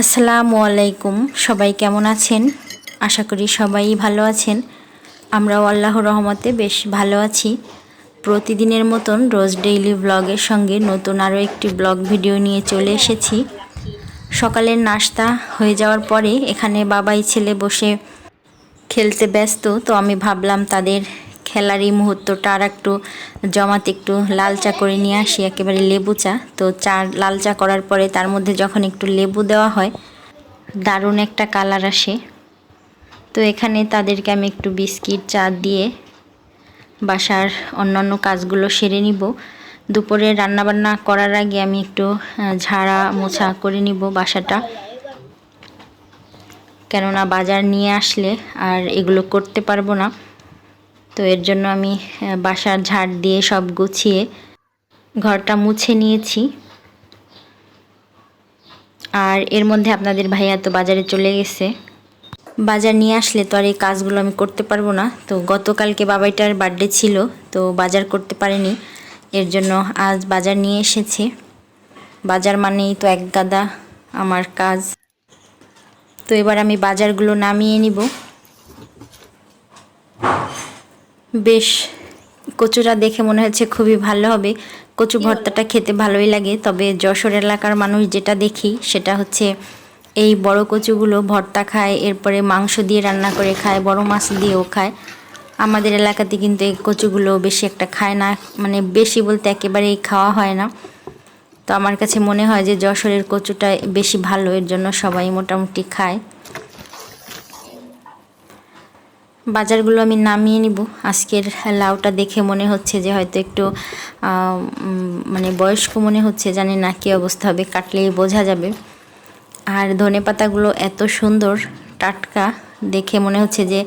আসসালামু আলাইকুম, সবাই কেমন আছেন? আশা করি সবাই ভালো আছেন। আমরাও আল্লাহ রহমতে বেশ ভালো আছি। প্রতিদিনের মতন রোজ ডেইলি ব্লগের সঙ্গে নতুন আরও একটি ব্লগ ভিডিও নিয়ে চলে এসেছি। সকালের নাস্তা হয়ে যাওয়ার পরে এখানে বাবাই ছেলে বসে খেলতে ব্যস্ত, তো আমি ভাবলাম তাদের খেলার এই মুহূর্তটা আর একটু জমাতে একটু লাল চা করে নিয়ে আসি, একেবারে লেবু চা। তো চা লাল চা করার পরে তার মধ্যে যখন একটু লেবু দেওয়া হয়, দারুণ একটা কালার আসে। তো এখানে তাদেরকে আমি একটু বিস্কিট, চা দিয়ে বাসার অন্যান্য কাজগুলো সেরে নিব। দুপুরে রান্নাবান্না করার আগে আমি একটু ঝাড়া মোছা করে নিব বাসাটা। কেননা বাজার নিয়ে আসলে আর এগুলো করতে পারব না। তো এর জন্য আমি বাসার ঝাড় দিয়ে সব গুছিয়ে ঘরটা মুছে নিয়েছি। আর এর মধ্যে আপনাদের ভাইয়া তো বাজারে চলে গেছে। বাজার নিয়ে আসলে তো আর এই কাজগুলো আমি করতে পারব না। তো গতকালকে বাবাইটার বার্থডে ছিল, তো বাজার করতে পারেনি। এর জন্য আজ বাজার নিয়ে এসেছে। বাজার মানেই তো এক গাদা আমার কাজ। তো এবার আমি বাজারগুলো নামিয়ে নিব। বেশ কচুরা দেখে মনে হচ্ছে খুবই ভালো হবে। কচু ভর্তাটা খেতে ভালোই লাগে তবে যশোর এলাকার মানুষ যেটা দেখি সেটা হচ্ছে এই বড় কচুগুলো ভর্তা খায় এরপরে মাংস দিয়ে রান্না করে খায় বড় মাছ দিয়েও খায়। আমাদের এলাকাতে কিন্তু এই কচুগুলো বেশি একটা খায় না মানে বেশি বলতে একেবারেই খাওয়া হয় না। তো আমার কাছে মনে হয় যে যশোরের কচুটা বেশি ভালো এর জন্য সবাই মোটামুটি খায়। বাজারগুলো আমি নামিয়ে নিব। আজকের লাউটা দেখে মনে হচ্ছে যে হয়তো একটু মানে বয়স্ক মনে হচ্ছে, জানি না কী অবস্থা হবে, কাটলেই বোঝা যাবে। আর ধনে পাতাগুলো এত সুন্দর, টাটকা, দেখে মনে হচ্ছে যে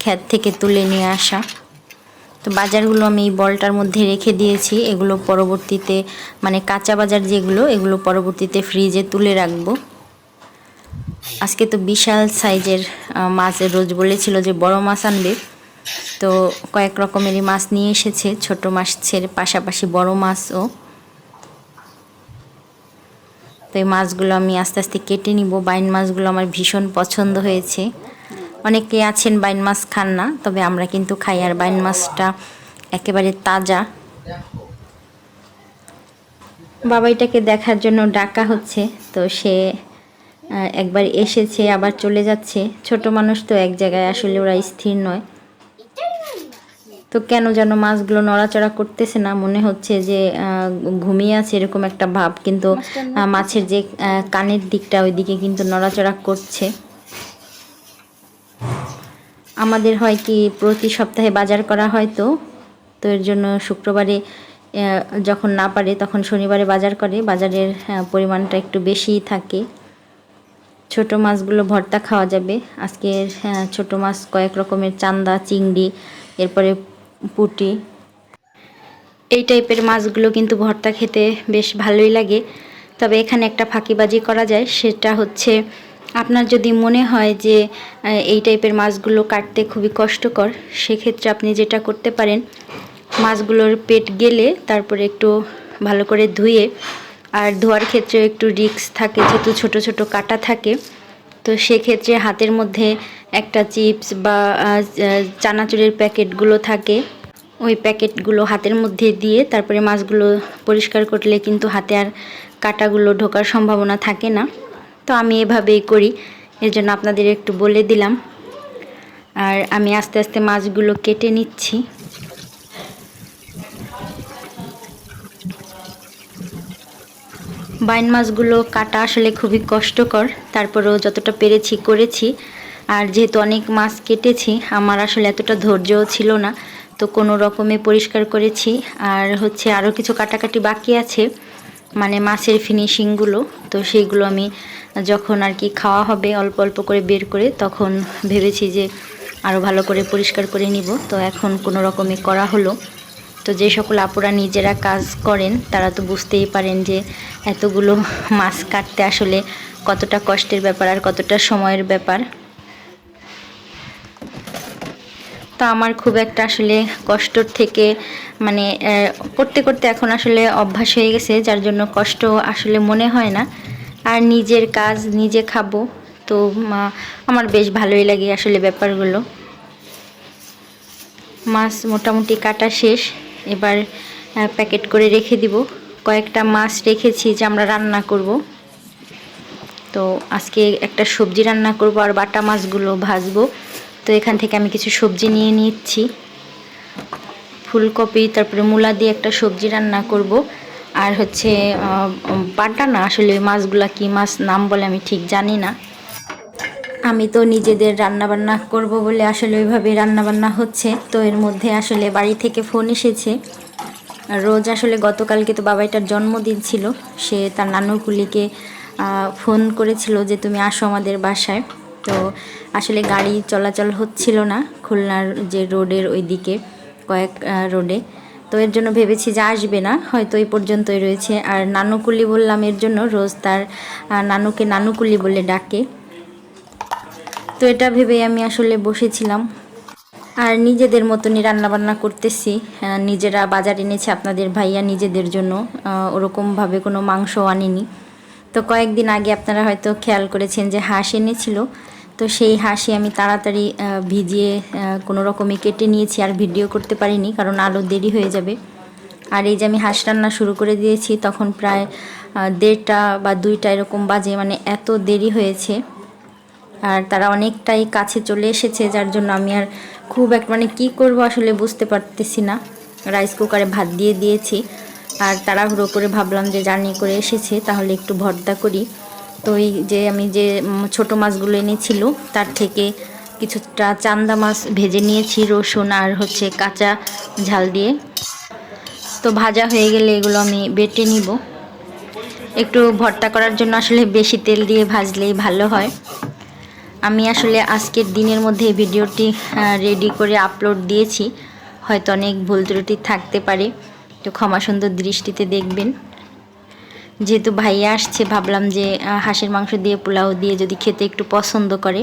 ক্ষেত থেকে তুলে নিয়ে আসা। তো বাজারগুলো আমি এই বলটার মধ্যে রেখে দিয়েছি, এগুলো পরবর্তীতে মানে কাঁচা বাজার যেগুলো, এগুলো পরবর্তীতে ফ্রিজে তুলে রাখব। আজকে তো বিশাল সাইজের মাছের রোজ বলেছিল যে বড় মাছ আনবে। তো কয়েক রকমেরই মাছ নিয়ে এসেছে, ছোট মাছের পাশাপাশি বড় মাছও। তো এই মাছগুলো আমি আস্তে আস্তে কেটে নিব। বাইন মাছগুলো আমার ভীষণ পছন্দ হয়েছে। অনেকে আছেন বাইন মাছ খান না, তবে আমরা কিন্তু খাই। আর বাইন মাছটা একেবারে তাজা। বাবাইটাকে দেখার জন্য ডাকা হচ্ছে, তো সে একবার এসেছে আবার চলে যাচ্ছে। ছোট মানুষ তো এক জায়গায় আসলে ওরা স্থির নয়। তো কেন যেন মাছগুলো নড়াচড়া করতেছে না? মনে হচ্ছে যে ঘুমিয়ে আছে এরকম একটা ভাব। কিন্তু মাছের যে কানের দিকটা ওই দিকে কিন্তু নড়াচড়া করছে। আমাদের হয় কি প্রতি সপ্তাহে বাজার করা হয় তো। তো এর জন্য শুক্রবারে যখন না পারে তখন শনিবারে বাজার করে। বাজারের পরিমাণটা একটু বেশিই থাকে। ছোট মাছগুলো ভর্তা খাওয়া যাবে। আজকে হ্যাঁ, ছোট মাছ কয়েক রকমের চান্দা চিংড়ি এরপরে পুটি। এই টাইপের মাছগুলো কিন্তু ভর্তা খেতে বেশ ভালোই লাগে। তবে এখানে একটা ফাঁকিবাজি করা যায় সেটা হচ্ছে আপনার যদি মনে হয় যে এই টাইপের মাছগুলো কাটতে খুবই কষ্টকর সেক্ষেত্রে আপনি যেটা করতে পারেন মাছগুলোর পেট গেলে তারপরে একটু ভালো করে ধুয়ে আর ধোয়ার ক্ষেত্রে একটু রিক্স থাকে, যেহেতু ছোট ছোট কাটা থাকে। তো সেক্ষেত্রে হাতের মধ্যে একটা চিপস বা চানাচুরের প্যাকেটগুলো থাকে। ওই প্যাকেটগুলো হাতের মধ্যে দিয়ে তারপরে মাছগুলো পরিষ্কার করলে কিন্তু হাতে আর কাটাগুলো ঢোকার সম্ভাবনা থাকে না। তো আমি এভাবেই করি এর জন্য আপনাদের একটু বলে দিলাম। আর আমি আস্তে আস্তে মাছগুলো কেটে নিচ্ছি। বাইন মাছগুলো কাটা আসলে খুবই কষ্টকর, তারপরেও যতটা পেরেছি করেছি। আর যেহেতু অনেক মাছ কেটেছি, আমার আসলে এতটা ধৈর্যও ছিল না, তো কোনো রকমে পরিষ্কার করেছি। আর হচ্ছে আরও কিছু কাটাকাটি বাকি আছে মানে মাছের ফিনিশিংগুলো তো সেইগুলো আমি যখন আর কি খাওয়া হবে, অল্প অল্প করে বের করে, তখন ভেবেছি যে আরও ভালো করে পরিষ্কার করে নিব। তো এখন কোনো রকমে করা হলো। তো যে সকল আপুরা নিজেরা কাজ করেন, তারা তো বুঝতেই পারেন যে এতগুলো মাছ কাটতে আসলে কতটা কষ্টের ব্যাপার আর কতটা সময়ের ব্যাপার। তো আমার খুব একটা আসলে কষ্টর থেকে মানে করতে করতে এখন আসলে অভ্যাস হয়ে গেছে, যার জন্য কষ্ট আসলে মনে হয় না। আর নিজের কাজ নিজে খাব, তো আমার বেশ ভালোই লাগে আসলে ব্যাপারগুলো। মাছ মোটামুটি কাটা শেষ। এবার প্যাকেট করে রেখে দিব। কয়েকটা মাছ রেখেছি যে আমরা রান্না করব। তো আজকে একটা সবজি রান্না করব আর বাটা মাছগুলো ভাজবো। তো এখান থেকে আমি কিছু সবজি নিয়ে নিচ্ছি। ফুলকপি, তারপরে মূলা দিয়ে একটা সবজি রান্না করব। আর হচ্ছে বাটা না, আসলে ওই মাছগুলা কি মাছ নাম বলে আমি ঠিক জানি না। আমি তো নিজেদের রান্না বান্না করব বলে আসলে ওইভাবে রান্না বান্না হচ্ছে। তো এর মধ্যে আসলে বাড়ি থেকে ফোন এসেছে। রোজ আসলে গতকালকে তো বাবাইটার জন্মদিন ছিল। সে তার নানুকুলিকে ফোন করেছিল যে তুমি আসো আমাদের বাসায়। তো আসলে গাড়ি চলাচল হচ্ছিল না খুলনার যে রোডের ওই দিকে কয়েক রোডে। তো এর জন্য ভেবেছি যে আসবে না, হয়তো এই পর্যন্তই রয়েছে। আর নানুকুলি বললাম এর জন্য রোজ তার নানুকে নানুকুলি বলে ডাকে। তো এটা ভেবে আমি আসলে বসেছিলাম। আর নিজেদের মতনই রান্নাবান্না করতেছি। নিজেরা বাজার এনেছে আপনাদের ভাইয়া নিজেদের জন্য। ওরকমভাবে কোনো মাংস আনেনি। তো কয়েকদিন আগে আপনারা হয়তো খেয়াল করেছেন যে হাঁস এনেছিল। তো সেই হাঁসই আমি তাড়াতাড়ি ভিজিয়ে কোনো রকমে কেটে নিয়েছি আর ভিডিও করতে পারিনি কারণ আরও দেরি হয়ে যাবে। আর এই যে আমি হাঁস রান্না শুরু করে দিয়েছি, তখন প্রায় দেড়টা বা দুইটা এরকম বাজে মানে এত দেরি হয়েছে। আর তারা অনেকটাই কাছে চলে এসেছে, যার জন্য আমি আর খুব এক মানে কী করব আসলে বুঝতে পারতেছি না। রাইস কুকারে ভাত দিয়ে দিয়েছি। আর তাড়াহুড়ো করে ভাবলাম যে জার্নি করে এসেছে, তাহলে একটু ভর্তা করি। তো এই যে আমি যে ছোট মাছগুলো এনেছিল, তার থেকে কিছুটা চান্দা মাছ ভেজে নিয়েছি, রসুন আর হচ্ছে কাঁচা ঝাল দিয়ে। তো ভাজা হয়ে গেলে এগুলো আমি বেটে নিব। একটু ভর্তা করার জন্য আসলে বেশি তেল দিয়ে ভাজলেই ভালো হয়। আমি আসলে আজকের দিনের মধ্যে ভিডিওটি রেডি করে আপলোড দিয়েছি। হয়তো অনেক ভুল ত্রুটি থাকতে পারে, তো ক্ষমা সুন্দর দৃষ্টিতে দেখবেন। যেহেতু ভাইয়া আসছে, ভাবলাম যে হাঁসের মাংস দিয়ে পোলাও দিয়ে যদি খেতে একটু পছন্দ করে,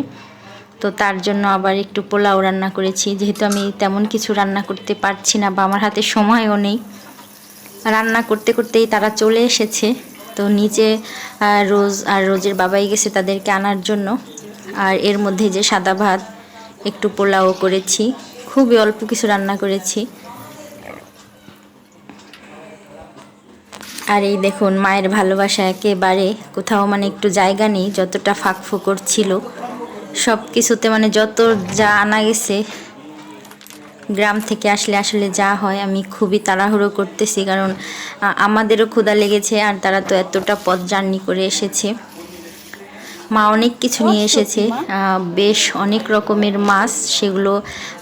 তো তার জন্য আবার একটু পোলাও রান্না করেছি। যেহেতু আমি তেমন কিছু রান্না করতে পারছি না বা আমার হাতে সময়ও নেই। রান্না করতে করতেই তারা চলে এসেছে, তো নিচে রোজ, আর রোজের বাবাই গেছে তাদেরকে আনার জন্য। আর এর মধ্যে যে সাদা ভাত, একটু পোলাও করেছি, খুবই অল্প কিছু রান্না করেছি। আর এই দেখুন, মায়ের ভালোবাসা একেবারে কোথাও মানে একটু জায়গা নেই, যতটা ফাঁক ফোকর ছিল। সব কিছুতে মানে যত যা আনা গেছে, গ্রাম থেকে আসলে আসলে যা হয় আমি খুবই তাড়াহুড়ো করতেছি, কারণ আমাদেরও ক্ষুধা লেগেছে আর তারা তো এতটা পথ জার্নি করে এসেছে। মা অনেক কিছু নিয়ে এসেছে। বেশ অনেক রকমের মাছ সেগুলো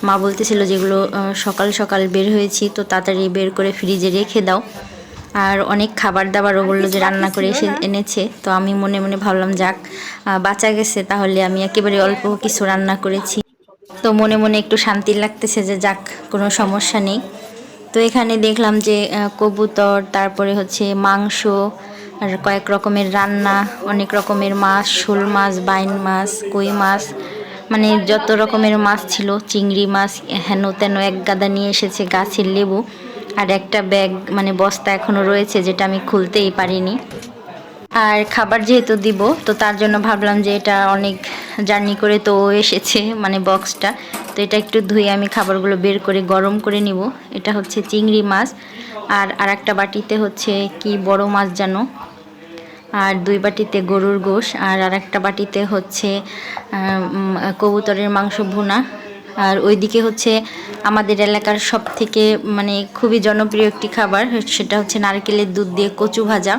মা বলতেছিল যেগুলো সকাল সকাল বের হয়েছি তো তাড়াতাড়ি বের করে ফ্রিজে রেখে দাও। আর অনেক খাবার দাবারও বলল যে রান্না করে এসে এনেছে। তো আমি মনে মনে ভাবলাম যাক বাঁচা গেছে তাহলে আমি একেবারে অল্প কিছু রান্না করেছি। তো মনে মনে একটু শান্তি লাগতেছে যে যাক কোনো সমস্যা নেই। তো এখানে দেখলাম যে কবুতর তারপরে হচ্ছে মাংস আর কয়েক রকমের রান্না, অনেক রকমের মাছ, শোল মাছ, বাইন মাছ, কই মাছ মানে যত রকমের মাছ ছিল, চিংড়ি মাছ, হেন তেন এক গাদা নিয়ে এসেছে গাছের লেবু, আর একটা ব্যাগ মানে বস্তা এখনও রয়েছে যেটা আমি খুলতেই পারিনি। আর খাবার যেহেতু দিব, তো তার জন্য ভাবলাম যে এটা অনেক জার্নি করে তো এসেছে মানে বক্সটা। তো এটা একটু ধুয়ে আমি খাবারগুলো বের করে গরম করে নিব। এটা হচ্ছে চিংড়ি মাছ, আর আরেকটা বাটিতে হচ্ছে কি বড় মাছ জানো? আর দুই বাটিতে গরুর গোশ, আর আর একটা বাটিতে হচ্ছে কবুতরের মাংস ভুনা। আর ওইদিকে হচ্ছে আমাদের এলাকার সব থেকে মানে খুবই জনপ্রিয় একটি খাবার, সেটা হচ্ছে নারকেলের দুধ দিয়ে কচু ভাজা।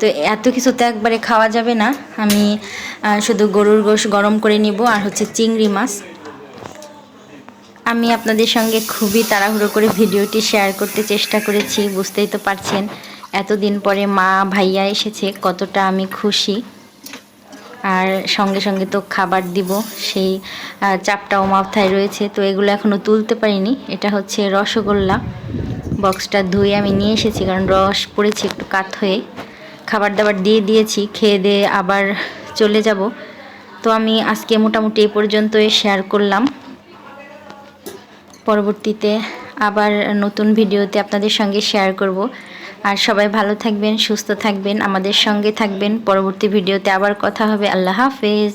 তো এত কিছু তো একবারে খাওয়া যাবে না। আমি শুধু গরুর গোশ গরম করে নিব আর হচ্ছে চিংড়ি মাছ। আমি আপনাদের সঙ্গে খুবই তাড়াহুড়ো করে ভিডিওটি শেয়ার করতে চেষ্টা করেছি, বুঝতেই তো পারছেন এতদিন পরে মা ভাইয়া এসেছে, কতটা আমি খুশি। আর সঙ্গে সঙ্গে তো খাবার দিব, সেই চাপটাও মাথায় রয়েছে, তো এগুলো এখনও তুলতে পারিনি। এটা হচ্ছে রসগোল্লা। বক্সটা ধুয়ে আমি নিয়ে এসেছি, কারণ রস পড়েছে একটু কাত হয়ে। খাবার দাবার দিয়ে দিয়েছি, খেয়ে দিয়ে আবার চলে যাব। তো আমি আজকে মোটামুটি এ পর্যন্তই শেয়ার করলাম। পরবর্তীতে আবার নতুন ভিডিওতে আপনাদের সঙ্গে শেয়ার করব। আর সবাই ভালো থাকবেন, সুস্থ থাকবেন, আমাদের সঙ্গে থাকবেন। পরবর্তী ভিডিওতে আবার কথা হবে। আল্লাহ হাফেজ।